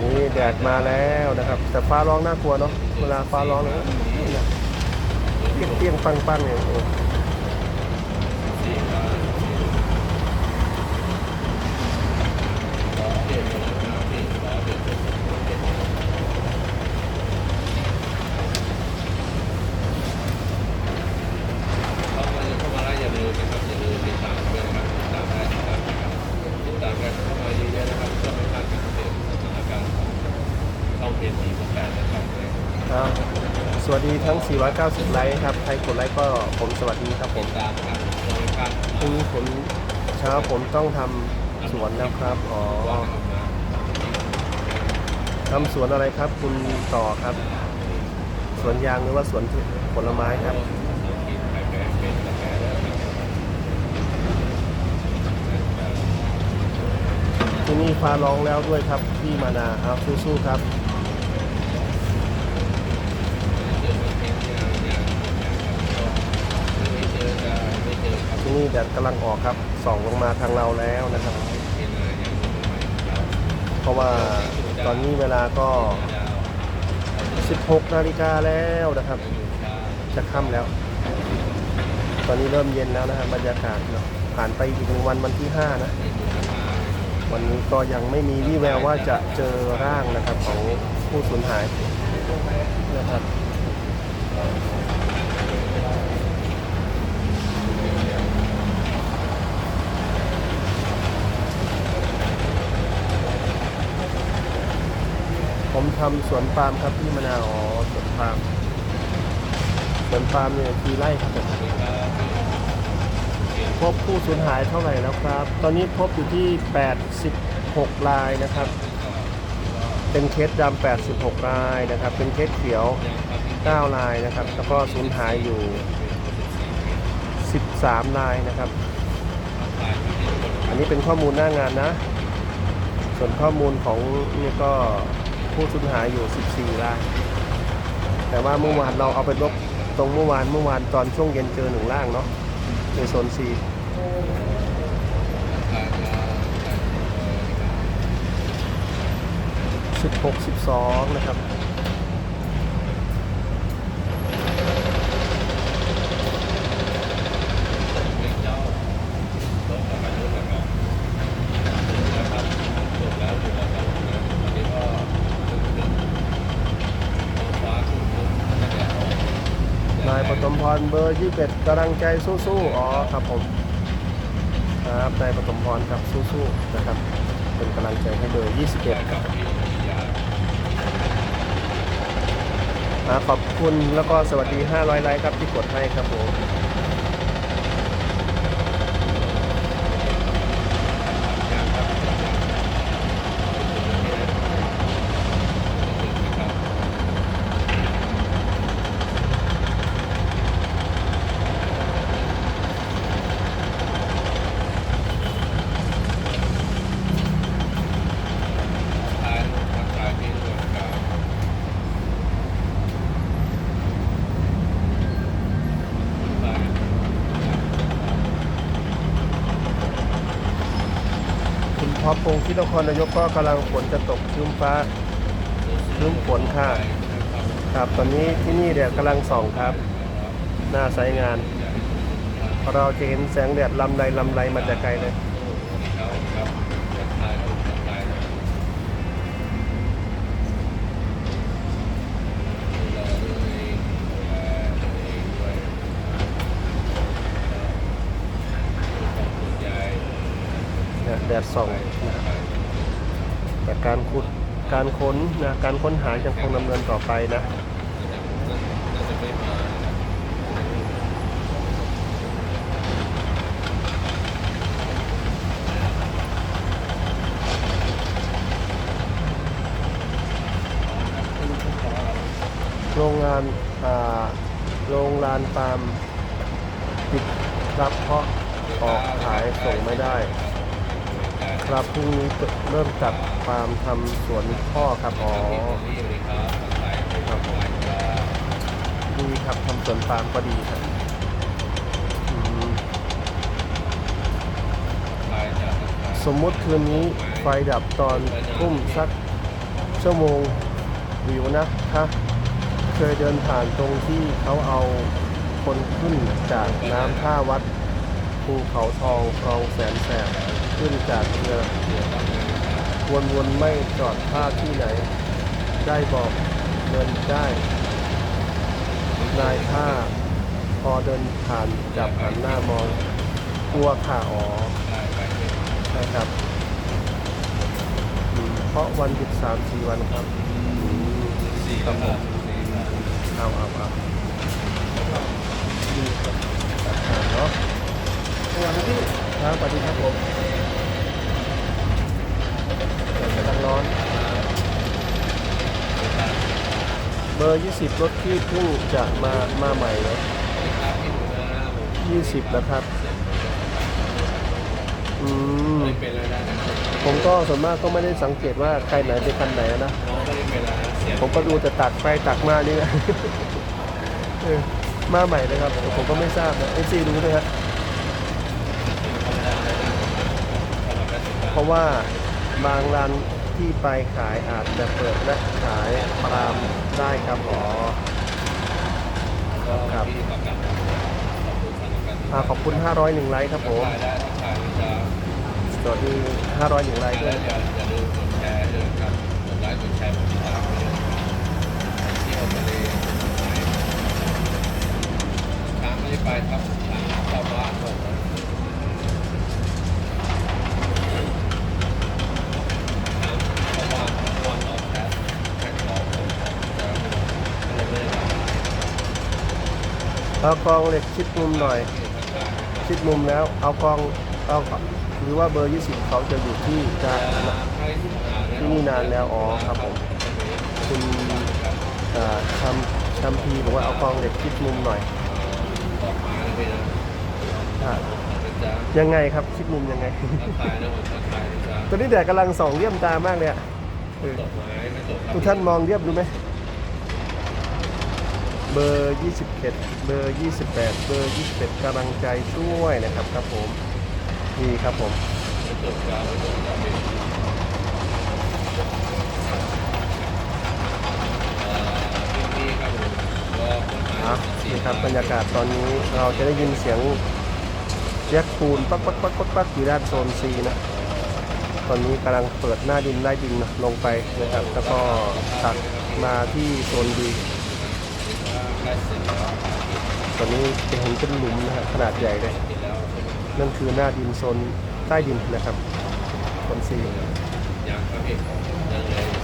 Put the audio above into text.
นี่แดดมาแล้วนะครับ แต่ฟ้าร้องน่ากลัวเนาะเวลาฟ้าร้องเนี่ยเปรี้ยงเปรี้ยงปังๆเนี่ยโอ้ เข้ามาเข้ามาแล้วอย่าลืมนะครับอย่าลืมติดตามด้วยนะครับติดตามได้นะครับติดตามกันเข้ามาเยอะๆนะครับเพื่อไม่พลาดการอัปเดตสถานการณ์ของช่องเพจสีของแปดนะครับเลย ครับ สวัสดีทั้ง 490 ไลค์ครับใครกดไลค์ก็ผมสวัสดีครับผติมดตามครับเพื่อไม่พลาดพรุ่งนี้ผมเช้าผมต้องทำสวนแล้วครับอ๋อว่ากันมาทำสวนอะไรครับ คุณต่อครับ สวนยางหรือว่าสวนผลไม้ครับกินไข่แดงเป็นกาแฟแล้วครับที่นี่ฟ้าร้องแล้วด้วยครับพี่มานาครับสู้ๆครับ ไม่เจอจะไม่เจอครับ ที่ นี่แดดกำลังออกครับ ส่องลงมาทางเราแล้วนะครับ เพราะว่าตอนนี้เวลาก็ 16 นาฬิกาแล้วนะครับ จะค่ำแล้ว ตอนนี้เริ่มเย็นแล้วนะครับบรรยากาศเนาะผ่านไปอีกหนึ่งวันวันที่ 5 นะ วันนี้ก็ยังไม่มีวี่แววว่าจะเจอร่างนะครับของผู้สูญหายนะครับ ผมทำสวนปาล์มครับพี่มะนาวอ๋อสวนปาล์มสวนปาล์มเนี่ยกี่ไร่ครับพบผู้สูญหายเท่าไหร่แล้วครับ ตอนนี้พบอยู่ที่ 86รายนะครับ เป็นเคสดำ86รายนะครับ เป็นเคสเขียว 9 รายนะครับ แล้วก็สูญหายอยู่ 13รายนะครับ อันนี้เป็นข้อมูลหน้างานนะ ส่วนข้อมูลของนี่ก็ ผู้สูญหายอยู่ 14ราย แต่ว่าเมื่อวานเราเอาไปลบตรงเมื่อวานเมื่อวานตอนช่วงเย็นเจอหนึ่งร่างเนาะในโซนซีสิบหกสิบสองนะครับ นายปฐมพ รเบอร์21กำลังใจสู้ๆ อ๋อครับผม ครับนายปฐมพรครับสู้ๆ นะครับ เป็นกำลังใจให้เบอร์21ครับอ่าขอบคุณแล้วก็สวัสดี 500 ไลค์ครับที่กดให้ครับผม คุณพอพงศ์ที่นครนายกก็กำลังฝนจะตกครึ้มฟ้าครึ้มฝนค่ะ ครับตอนนี้ที่นี่แดดกำลังส่องครับ หน้าไซต์งาน เราจะเห็นแสงแดดลำไรลำไรมาแต่ไกลเลยแดดส่อง แต่การขุดการค้นนะการค้นหายังคงดำเนินต่อไปนะโรงงานอ่าโรงลานปาล์มปิดรับเพราะออกขายส่งไม่ได้ ครับพรุ่งนี้เริ่มจัดฟาร์มทำสวนพ่อครับอ๋อครับผมดีครับทำสวนปาล์มก็ดีครับสมมุติคืนนี้ไฟดับตอนทุ่มสักชั่วโมงวิวนะคะเคยเดินผ่านตรงที่เขาเอาคนขึ้นจากน้ำท่าวัดภูเขาทองคลองแสนแสบ ขึ้นจากเรือวนๆไม่จอดท่าที่ไหน ได้บอกเดินได้ นายท่าพอเดินผ่านจับหันหน้ามองกลัวข่าอ๋อได้ไปเป็นนะครับอืมเพราะวันหยุดสามสี่วันครับอืมสี่ครับผมสี่ครับเอาเอาเอาดีครับอ่าเนาะสวัสดีพี่ครับสวัสดีครับผมเดี๋ยวกำลังร้อน เบ อร์20 รถที่เพิ่งจะมามาใหม่เนาะครับพี่หนูนะผม20แล้วครับ อืมไม่เป็นแล้วนะผมก็ส่วนมากก็ไม่ได้สังเกตว่าใครไหนเป็นคันไหนนะน้องไม่เป็นแล้วนะเสียงผมก็ดูแต่ตักไปตักมานี่นะมาใหม่นะครับแต่ผมก็ไม่ทราบนะเอซีรู้ด้วยฮะเพราะว่าบางร้าน ที่ไปขายอาจจะเปิดและขายปรามได้ครับอ๋อครับอ่าขอบคุณ 501 ไลค์ครับผมถ่ายได้ถ่ายนะจ๊ะสวัสดี 501 ไลค์ด้วยอย่าอย่าลืมกดแชร์ด้วยครับกดไลค์กดแชร์กดติดตามไปด้วยเที่ยวทะเลช้างไม่ได้ไปครับช้างชาวบ้านบอกว่าช้างชาวบ้านวันออกแคสแข่งรอผมแต่ไม่ได้ไม่ได้ เอากองเหล็กชิดมุมหน่อย ชิดมุมแล้ว เอากองเอาหรือว่าเบอร์ 20 เขาจะอยู่ที่จะที่นี่นานแล้วอ๋อครับผมคุณอ่าทำทำพีบอกว่าเอากองเหล็กชิดมุมหน่อยออกมาเลยนะอ่าจ๊ะยังไงครับชิดมุมยังไงทักทายนะผมทักทายนะจ๊ะตอนนี้แดดกำลังส่องเลี่ยมตามากเลยอะเออตกไม้ไม่ตกครับทุกท่านมองเรียบดูไหม เบอร์21เบอร์ 28 เบอร์ 21กำลังใจช่วยนะครับครับผมนี่ครับครับพี่เอ่อพี่ๆครับผมครับนี่ครับบรรยากาศตอนนี้เราจะได้ยินเสียงแยกปูนปักปักปักปักปักอยู่ด้านโซน C นะตอนนี้กำลังเปิดหน้าดินไล่ดินลงไปนะครับ แล้วก็ตัดมาที่โซน D ตอนนี้จะเห็นเป็นหลุมนะฮะขนาดใหญ่เลย นั่นคือหน้าดินโซนใต้ดินนะครับโซน C ยังครับพี่ยังเหลืออีกสิบสี่ใบยั